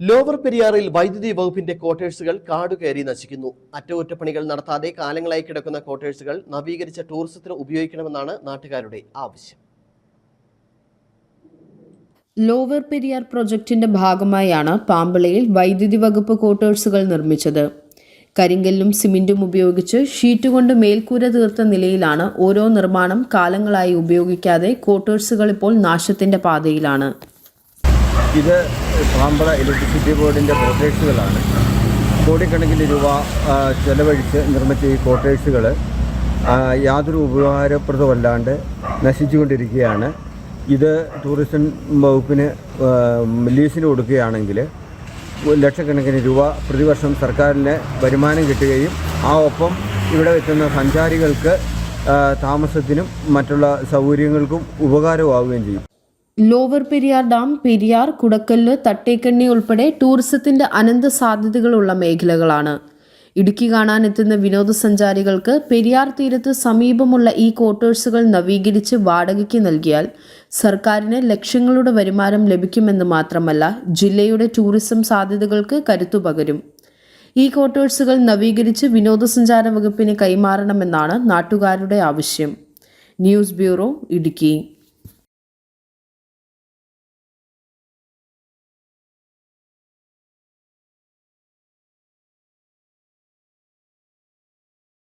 Lower പെരിയാറിൽ വൈദ്യുതി വകുപ്പിന്റെ ക്വാർട്ടേഴ്സുകൾ കാടുകയറി നശിക്കുന്നു. അറ്റകുറ്റപ്പണികൾ നടത്താതെ കാലങ്ങളായി കിടക്കുന്ന ക്വാർട്ടേഴ്സുകൾ നവീകരിച്ച ടൂറിസത്തിന് ഉപയോഗിക്കണമെന്നാണ് നാട്ടുകാരുടെ ആവശ്യം. ലോവർ പെരിയാർ പ്രൊജക്ടിന്റെ ഭാഗമായാണ് പാമ്പളയിൽ വൈദ്യുതി വകുപ്പ് ക്വാർട്ടേഴ്സുകൾ നിർമ്മിച്ചത്. കരിങ്കല്ലും സിമെന്റും ഉപയോഗിച്ച് ഷീറ്റ് കൊണ്ട് മേൽക്കൂര തീർത്ത നിലയിലാണ് ഓരോ നിർമ്മാണം കാലങ്ങളായി ഉപയോഗിക്കാതെ ക്വാർട്ടേഴ്സുകൾ ഇപ്പോൾ നാശത്തിന്റെ പാതയിലാണ്. ഇത് പാമ്പള ഇലക്ട്രിസിറ്റി ബോർഡിന്റെ കോട്ടേഴ്സുകളാണ് കോടിക്കണക്കിന് രൂപ ചെലവഴിച്ച് നിർമ്മിച്ച ഈ കോട്ടേഴ്സുകൾ യാതൊരു ഉപകാരപ്രദമല്ലാണ്ട് നശിച്ചുകൊണ്ടിരിക്കുകയാണ്. ഇത് ടൂറിസം വകുപ്പിന് ലീസിന് കൊടുക്കുകയാണെങ്കിൽ ലക്ഷക്കണക്കിന് രൂപ പ്രതിവർഷം സർക്കാരിന് വരുമാനം കിട്ടുകയും ആ ഒപ്പം ഇവിടെ എത്തുന്ന സഞ്ചാരികൾക്ക് താമസത്തിനും മറ്റുള്ള സൗകര്യങ്ങൾക്കും ഉപകാരമാവുകയും ചെയ്യും. ലോവർ പെരിയാർ ഡാം പെരിയാർ കുടക്കല്ല് തട്ടേക്കണ്ണി ഉൾപ്പെടെ ടൂറിസത്തിന്റെ അനന്ത സാധ്യതകളുള്ള മേഖലകളാണ്. ഇടുക്കി കാണാനെത്തുന്ന വിനോദസഞ്ചാരികൾക്ക് പെരിയാർ തീരത്ത് സമീപമുള്ള ഈ ക്വാർട്ടേഴ്സുകൾ നവീകരിച്ച് വാടകയ്ക്ക് നൽകിയാൽ സർക്കാരിന് ലക്ഷങ്ങളുടെ വരുമാനം ലഭിക്കുമെന്ന് മാത്രമല്ല ജില്ലയുടെ ടൂറിസം സാധ്യതകൾക്ക് കരുത്തു പകരും. ഈ ക്വാർട്ടേഴ്സുകൾ നവീകരിച്ച് വിനോദസഞ്ചാര വകുപ്പിന് കൈമാറണമെന്നാണ് നാട്ടുകാരുടെ ആവശ്യം. News bureau Idukki.